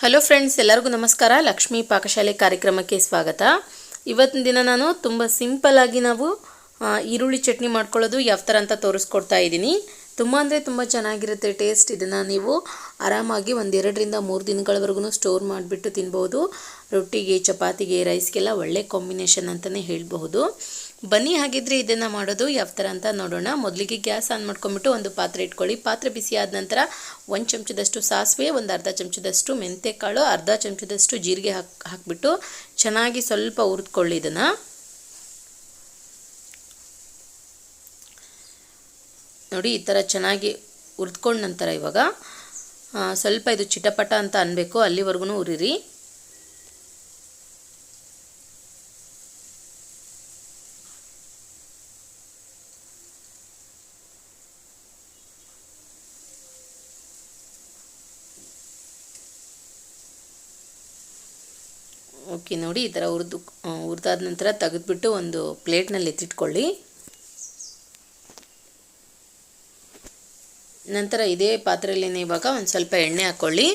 Hello friends ಎಲ್ಲರಿಗೂ ನಮಸ್ಕಾರ. ಲಕ್ಷ್ಮೀ ಪಾಕಶಾಲೆ ಕಾರ್ಯಕ್ರಮಕ್ಕೆ ಸ್ವಾಗತ. ಇವತ್ತಿನ ದಿನ ನಾನು ತುಂಬ ಸಿಂಪಲ್ಲಾಗಿ ನಾವು ಈರುಳ್ಳಿ ಚಟ್ನಿ ಮಾಡ್ಕೊಳ್ಳೋದು ಯಾವ ಥರ ಅಂತ ತೋರಿಸ್ಕೊಡ್ತಾ ಇದ್ದೀನಿ. ತುಂಬ ಅಂದರೆ ತುಂಬ ಚೆನ್ನಾಗಿರುತ್ತೆ ಟೇಸ್ಟ್ ಇದನ್ನು ನೀವು ಆರಾಮಾಗಿ ಒಂದೆರಡರಿಂದ ಮೂರು ದಿನಗಳವರೆಗೂ ಸ್ಟೋರ್ ಮಾಡಿಬಿಟ್ಟು ತಿನ್ಬೋದು. ರೊಟ್ಟಿಗೆ, ಚಪಾತಿಗೆ ರೈಸ್ಗೆಲ್ಲ ಒಳ್ಳೆ ಕಾಂಬಿನೇಷನ್ ಅಂತಲೇ ಹೇಳಬಹುದು. ಬನ್ನಿ ಹಾಗಿದ್ರೆ ಇದನ್ನು ಮಾಡೋದು ಯಾವ ಥರ ಅಂತ ನೋಡೋಣ. ಮೊದಲಿಗೆ ಗ್ಯಾಸ್ ಆನ್ ಮಾಡ್ಕೊಂಬಿಟ್ಟು ಒಂದು ಪಾತ್ರೆ ಇಟ್ಕೊಳ್ಳಿ. ಪಾತ್ರೆ ಬಿಸಿ ಆದ ನಂತರ ಒಂದು ಚಮಚದಷ್ಟು ಸಾಸಿವೆ, ಒಂದು ಅರ್ಧ ಚಮಚದಷ್ಟು ಮೆಂತೆಕಾಳು, ಅರ್ಧ ಚಮಚದಷ್ಟು ಜೀರಿಗೆ ಹಾಕಿ, ಹಾಕಿಬಿಟ್ಟು ಚೆನ್ನಾಗಿ ಸ್ವಲ್ಪ ಹುರಿದ್ಕೊಳ್ಳಿ ಇದನ್ನು. ನೋಡಿ, ಈ ಥರ ಚೆನ್ನಾಗಿ ಹುರಿದ್ಕೊಂಡ ನಂತರ ಇವಾಗ ಸ್ವಲ್ಪ ಇದು ಚಿಟಪಟ ಅಂತ ಅನ್ಬೇಕು. ಅಲ್ಲಿವರೆಗೂ ಉರಿರಿ ಓಕೆ, ನೋಡಿ, ಈ ಥರ ಹುರಿದು ಹುರಿದಾದ ನಂತರ ತೆಗೆದುಬಿಟ್ಟು ಒಂದು ಪ್ಲೇಟ್ನಲ್ಲಿ ಎತ್ತಿಟ್ಕೊಳ್ಳಿ. ನಂತರ ಇದೇ ಪಾತ್ರೆಯಲ್ಲೇ ಇವಾಗ ಒಂದು ಸ್ವಲ್ಪ ಎಣ್ಣೆ ಹಾಕ್ಕೊಳ್ಳಿ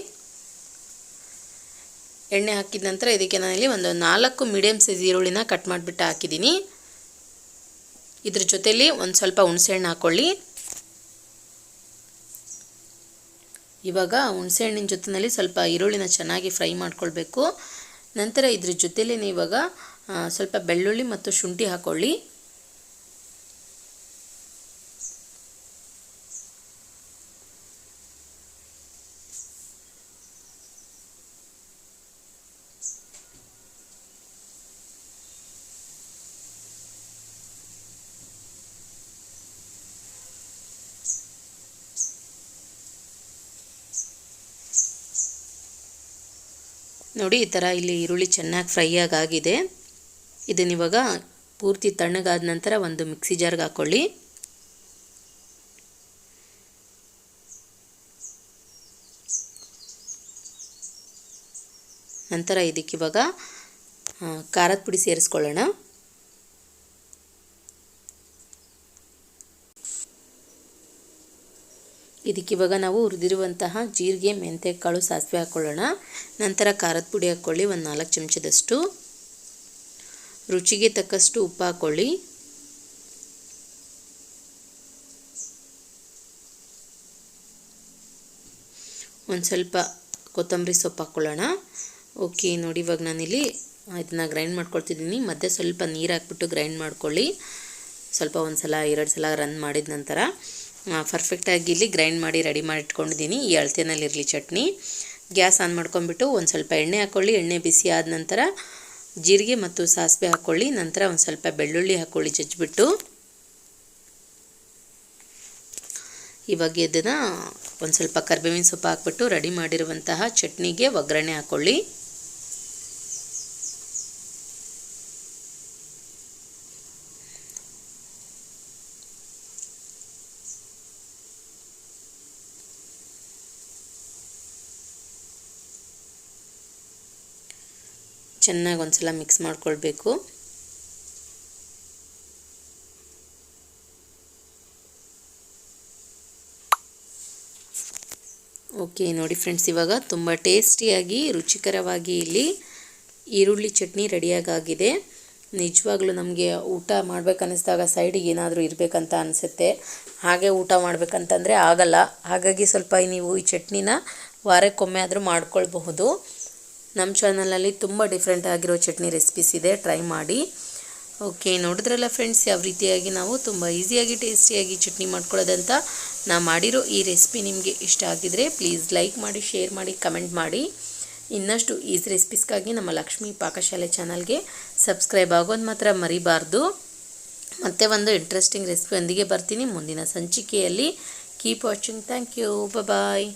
ಎಣ್ಣೆ ಹಾಕಿದ ನಂತರ ಇದಕ್ಕೆ ನಾನಿಲ್ಲಿ ಒಂದು ನಾಲ್ಕು ಮೀಡಿಯಮ್ ಸೈಜ್ ಈರುಳ್ಳಿನ ಕಟ್ ಮಾಡಿಬಿಟ್ಟು ಹಾಕಿದ್ದೀನಿ. ಇದ್ರ ಜೊತೆಯಲ್ಲಿ ಒಂದು ಸ್ವಲ್ಪ ಹುಣಸೆಹಣ್ಣು ಹಾಕ್ಕೊಳ್ಳಿ ಇವಾಗ ಹುಣಸೆಹಣ್ಣಿನ ಜೊತೆಯಲ್ಲಿ ಸ್ವಲ್ಪ ಈರುಳ್ಳಿನ ಚೆನ್ನಾಗಿ ಫ್ರೈ ಮಾಡ್ಕೊಳ್ಬೇಕು. ನಂತರ ಇದ್ರ ಜೊತೆಲೇ ಇವಾಗ ಸ್ವಲ್ಪ ಬೆಳ್ಳುಳ್ಳಿ ಮತ್ತು ಶುಂಠಿ ಹಾಕ್ಕೊಳ್ಳಿ ನೋಡಿ, ಈ ಥರ ಇಲ್ಲಿ ಈರುಳ್ಳಿ ಚೆನ್ನಾಗಿ ಫ್ರೈ ಆಗಿದೆ ಇದನ್ನ ಇವಾಗ ಪೂರ್ತಿ ತಣ್ಣಗಾದ ನಂತರ ಒಂದು ಮಿಕ್ಸಿ ಜಾರ್ಗೆ ಹಾಕ್ಕೊಳ್ಳಿ ನಂತರ ಇದಕ್ಕಿವಾಗ ಖಾರದ ಪುಡಿ ಸೇರಿಸ್ಕೊಳ್ಳೋಣ. ಇದಕ್ಕಿವಾಗ ನಾವು ಹುರಿದಿರುವಂತಹ ಜೀರಿಗೆ ಮೆಂತೆಕಾಳು ಸಾಸಿವೆ ಹಾಕ್ಕೊಳ್ಳೋಣ ನಂತರ ಖಾರದ ಪುಡಿ ಹಾಕ್ಕೊಳ್ಳಿ ಒಂದು ನಾಲ್ಕು ಚಮಚದಷ್ಟು. ರುಚಿಗೆ ತಕ್ಕಷ್ಟು ಉಪ್ಪು ಹಾಕ್ಕೊಳ್ಳಿ ಒಂದು ಸ್ವಲ್ಪ ಕೊತ್ತಂಬರಿ ಸೊಪ್ಪು ಹಾಕ್ಕೊಳ್ಳೋಣ ಓಕೆ, ನೋಡಿ ಇವಾಗ ನಾನಿಲ್ಲಿ ಇದನ್ನು ಗ್ರೈಂಡ್ ಮಾಡ್ಕೊಳ್ತಿದ್ದೀನಿ. ಮತ್ತೆ ಸ್ವಲ್ಪ ನೀರು ಹಾಕ್ಬಿಟ್ಟು ಗ್ರೈಂಡ್ ಮಾಡ್ಕೊಳ್ಳಿ. ಸ್ವಲ್ಪ ಒಂದು ಸಲ ಎರಡು ಸಲ ರನ್ ಮಾಡಿದ ನಂತರ. ಪರ್ಫೆಕ್ಟಾಗಿ ಇಲ್ಲಿ ಗ್ರೈಂಡ್ ಮಾಡಿ ರೆಡಿ ಮಾಡಿ ಇಟ್ಕೊಂಡಿದ್ದೀನಿ. ಈ ಅಳತೆನಲ್ಲಿರಲಿ ಚಟ್ನಿ. ಗ್ಯಾಸ್ ಆನ್ ಮಾಡ್ಕೊಂಡ್ಬಿಟ್ಟು ಒಂದು ಸ್ವಲ್ಪ ಎಣ್ಣೆ ಹಾಕ್ಕೊಳ್ಳಿ ಎಣ್ಣೆ ಬಿಸಿ ಆದ ನಂತರ ಜೀರಿಗೆ ಮತ್ತು ಸಾಸಿವೆ ಹಾಕ್ಕೊಳ್ಳಿ ನಂತರ ಒಂದು ಸ್ವಲ್ಪ ಬೆಳ್ಳುಳ್ಳಿ ಹಾಕ್ಕೊಳ್ಳಿ ಜಜ್ಜಿಬಿಟ್ಟು. ಇವಾಗ ಇದನ್ನು ಒಂದು ಸ್ವಲ್ಪ ಕರ್ಬೇವಿನ ಸೊಪ್ಪು ಹಾಕ್ಬಿಟ್ಟು ರೆಡಿ ಮಾಡಿರುವಂತಹ ಚಟ್ನಿಗೆ ಒಗ್ಗರಣೆ ಹಾಕ್ಕೊಳ್ಳಿ ಚೆನ್ನಾಗಿ ಒಂದ್ಸಲ ಮಿಕ್ಸ್ ಮಾಡಿಕೊಳ್ಬೇಕು. ಓಕೆ ನೋಡಿ ಫ್ರೆಂಡ್ಸ್ ಇವಾಗ ತುಂಬ ಟೇಸ್ಟಿಯಾಗಿ ರುಚಿಕರವಾಗಿ ಇಲ್ಲಿ ಈರುಳ್ಳಿ ಚಟ್ನಿ ರೆಡಿಯಾಗಿದೆ ನಿಜವಾಗ್ಲೂ ನಮಗೆ ಊಟ ಮಾಡಬೇಕನ್ನಿಸ್ದಾಗ ಸೈಡಿಗೆ ಏನಾದರೂ ಇರಬೇಕಂತ ಅನಿಸುತ್ತೆ. ಹಾಗೆ ಊಟ ಮಾಡ್ಬೇಕಂತಂದರೆ ಆಗಲ್ಲ. ಹಾಗಾಗಿ ಸ್ವಲ್ಪ ನೀವು ಈ ಚಟ್ನಿನ ವಾರಕ್ಕೊಮ್ಮೆ ಆದರೂ ಮಾಡ್ಕೊಳ್ಬಹುದು. ನಮ್ಮ ಚಾನಲಲ್ಲಿ ತುಂಬ ಡಿಫ್ರೆಂಟ್ ಆಗಿರೋ ಚಟ್ನಿ ರೆಸಿಪೀಸ್ ಇದೆ. ಟ್ರೈ ಮಾಡಿ. ಓಕೆ ನೋಡಿದ್ರಲ್ಲ ಫ್ರೆಂಡ್ಸ್ ಯಾವ ರೀತಿಯಾಗಿ ನಾವು ತುಂಬ ಈಸಿಯಾಗಿ ಟೇಸ್ಟಿಯಾಗಿ ಚಟ್ನಿ ಮಾಡ್ಕೊಳ್ಳೋದಂತ ನಾ ಮಾಡಿರೋ ಈ ರೆಸಿಪಿ ನಿಮಗೆ ಇಷ್ಟ ಆಗಿದರೆ ಪ್ಲೀಸ್ ಲೈಕ್ ಮಾಡಿ ಶೇರ್ ಮಾಡಿ ಕಮೆಂಟ್ ಮಾಡಿ. ಇನ್ನಷ್ಟು ಈಸಿ ರೆಸಿಪೀಸ್ಗಾಗಿ ನಮ್ಮ ಲಕ್ಷ್ಮಿ ಪಾಕಶಾಲೆ ಚಾನಲ್ಗೆ ಸಬ್ಸ್ಕ್ರೈಬ್ ಆಗೋದು ಮಾತ್ರ ಮರಿಬಾರ್ದು. ಮತ್ತೆ ಒಂದು ಇಂಟ್ರೆಸ್ಟಿಂಗ್ ರೆಸಿಪಿಯೊಂದಿಗೆ ಬರ್ತೀನಿ. ಮುಂದಿನ ಸಂಚಿಕೆಯಲ್ಲಿ keep watching thank you bye